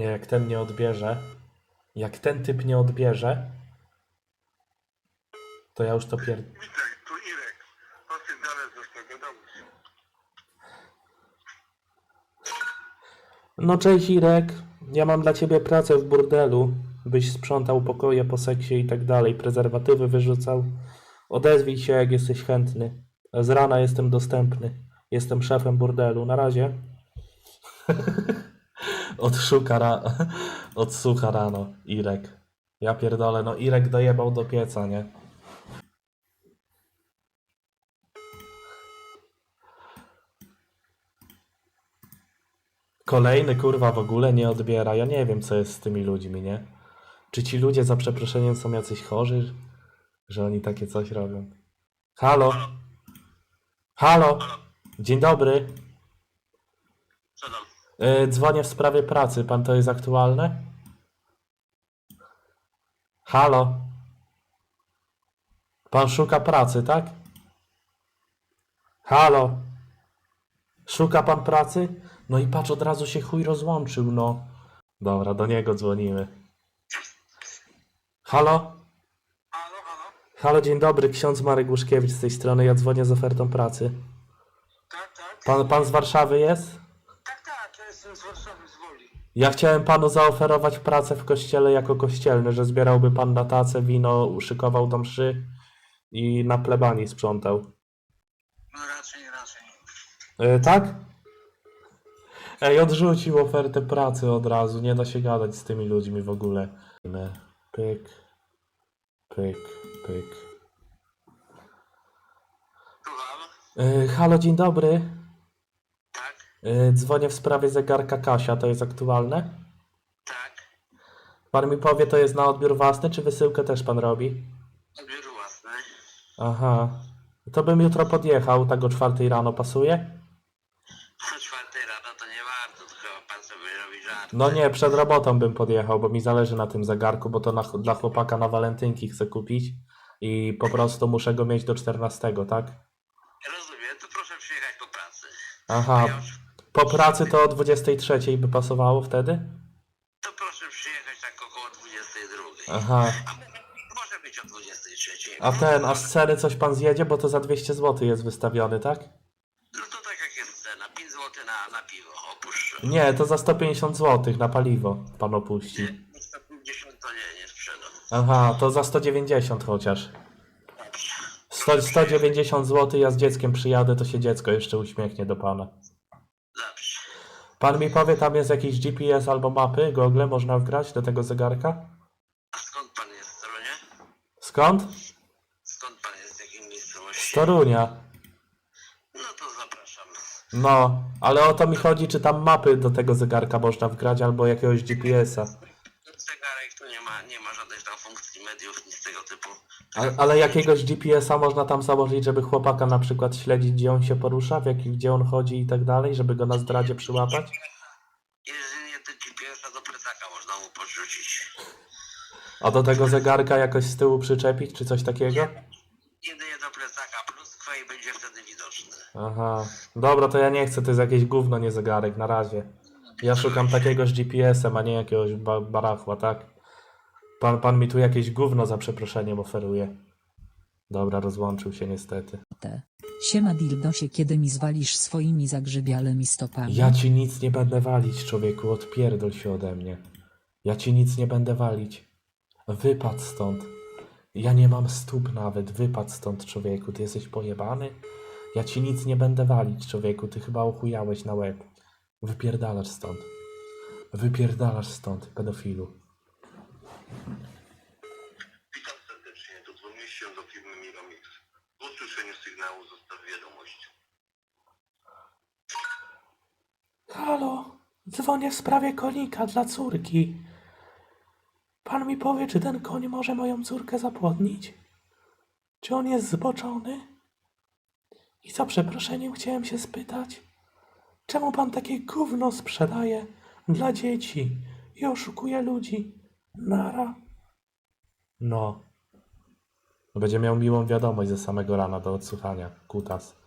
Nie, jak ten nie odbierze, jak ten typ nie odbierze, to ja już to pier... Witaj, tu Irek. Dalej z tego domu. No cześć Irek, ja mam dla ciebie pracę w burdelu, byś sprzątał pokoje po seksie i tak dalej, prezerwatywy wyrzucał. Odezwij się jak jesteś chętny. Z rana jestem dostępny. Jestem szefem burdelu. Na razie. Odszuka ra... Odsłucha rano Irek. Ja pierdolę, no Irek dojebał do pieca, nie? Kolejny kurwa w ogóle nie odbiera. Ja nie wiem, co jest z tymi ludźmi, nie? Czy ci ludzie za przeproszeniem są jacyś chorzy, że oni takie coś robią? Halo? Halo? Dzień dobry. Yy, dzwonię w sprawie pracy. Pan to jest aktualne? Halo? Pan szuka pracy, tak? Halo? Szuka pan pracy? No i patrz, od razu się chuj rozłączył, no. Dobra, do niego dzwonimy. Halo? Halo, halo? Halo, dzień dobry, ksiądz Marek Łuszkiewicz z tej strony. Ja dzwonię z ofertą pracy. Tak, tak. Pan, pan z Warszawy jest? Ja jestem z Warszawy, z Woli. Ja chciałem panu zaoferować pracę w kościele jako kościelny, że zbierałby pan na tacę, wino, uszykował do mszy i na plebanii sprzątał. No raczej, raczej. E, tak? Ej, odrzucił ofertę pracy od razu, nie da się gadać z tymi ludźmi w ogóle. Pyk, pyk, pyk. Słucham? E, halo, dzień dobry. E, dzwonię w sprawie zegarka Kasia, to jest aktualne? tak. Pan mi powie, to jest na odbiór własny, czy wysyłkę też pan robi? Odbiór własny. Aha. To bym jutro podjechał, tak o czwartej rano pasuje? O czwartej rano to nie warto, to chyba pan sobie robi żart. No nie, przed robotą bym podjechał, bo mi zależy na tym zegarku, bo to na, dla chłopaka na walentynki chcę kupić i po prostu muszę go mieć do 14, tak? Rozumiem, to proszę przyjechać po pracy. Aha. Ja już, Po pracy to o 23 by pasowało wtedy? to proszę przyjechać tak około 22. Aha. A może, być o 23. A ten, a z ceny coś pan zjedzie, bo to za 200 zł jest wystawiony, tak? No to tak jak jest cena, 5 zł na, na piwo opuszczę. Nie, to za 150 zł na paliwo pan opuści. Nie, 150 to nie, nie sprzedam. Aha, to za 190 chociaż. Dobrze. 100, 190 zł, ja z dzieckiem przyjadę, to się dziecko jeszcze uśmiechnie do pana. Pan mi powie, tam jest jakiś GPS albo mapy, Google można wgrać do tego zegarka? A skąd pan jest w Torunie? Skąd? Skąd pan jest, z jakiej Z miejscowości? Torunia. No to zapraszam. No, ale o to mi chodzi, czy tam mapy do tego zegarka można wgrać albo jakiegoś GPS-a. Zegarek tu nie ma, nie ma żadnych tam funkcji mediów, nic tego typu. Ale, ale jakiegoś GPS-a można tam założyć, żeby chłopaka na przykład śledzić, gdzie on się porusza, w jaki, gdzie on chodzi i tak dalej, żeby go na zdradzie przyłapać? Jedynie te GPS-a do plecaka można mu podrzucić. A do tego zegarka jakoś z tyłu przyczepić, czy coś takiego? Jedynie do plecaka pluskwa i będzie wtedy widoczny. Aha. Dobra, to ja nie chcę, to jest jakieś gówno, nie zegarek, na razie. Ja szukam takiego z GPS-em, a nie jakiegoś ba barachła, tak? Pan, pan mi tu jakieś gówno za przeproszeniem oferuje. Dobra, rozłączył się niestety. Te. Siema dildosie kiedy mi zwalisz swoimi zagrzybiałymi stopami. Ja ci nic nie będę walić, człowieku, odpierdol się ode mnie. Ja ci nic nie będę walić. Wypad stąd. Ja nie mam stóp nawet, wypad stąd, człowieku. Ty jesteś pojebany? Ja ci nic nie będę walić, człowieku. Ty chyba ochujałeś na łeb. Wypierdalasz stąd. Wypierdalasz stąd, pedofilu. Witam serdecznie, dodzwoniłeś się do firmy Miromix. Po usłyszeniu sygnału zostaw wiadomość. Halo, dzwonię w sprawie konika dla córki. Pan mi powie, czy ten koń może moją córkę zapłodnić? Czy on jest zboczony? I za przeproszeniem chciałem się spytać, czemu pan takie gówno sprzedaje dla dzieci i oszukuje ludzi? Nara. No. Będzie miał miłą wiadomość ze samego rana do odsłuchania. Kutas.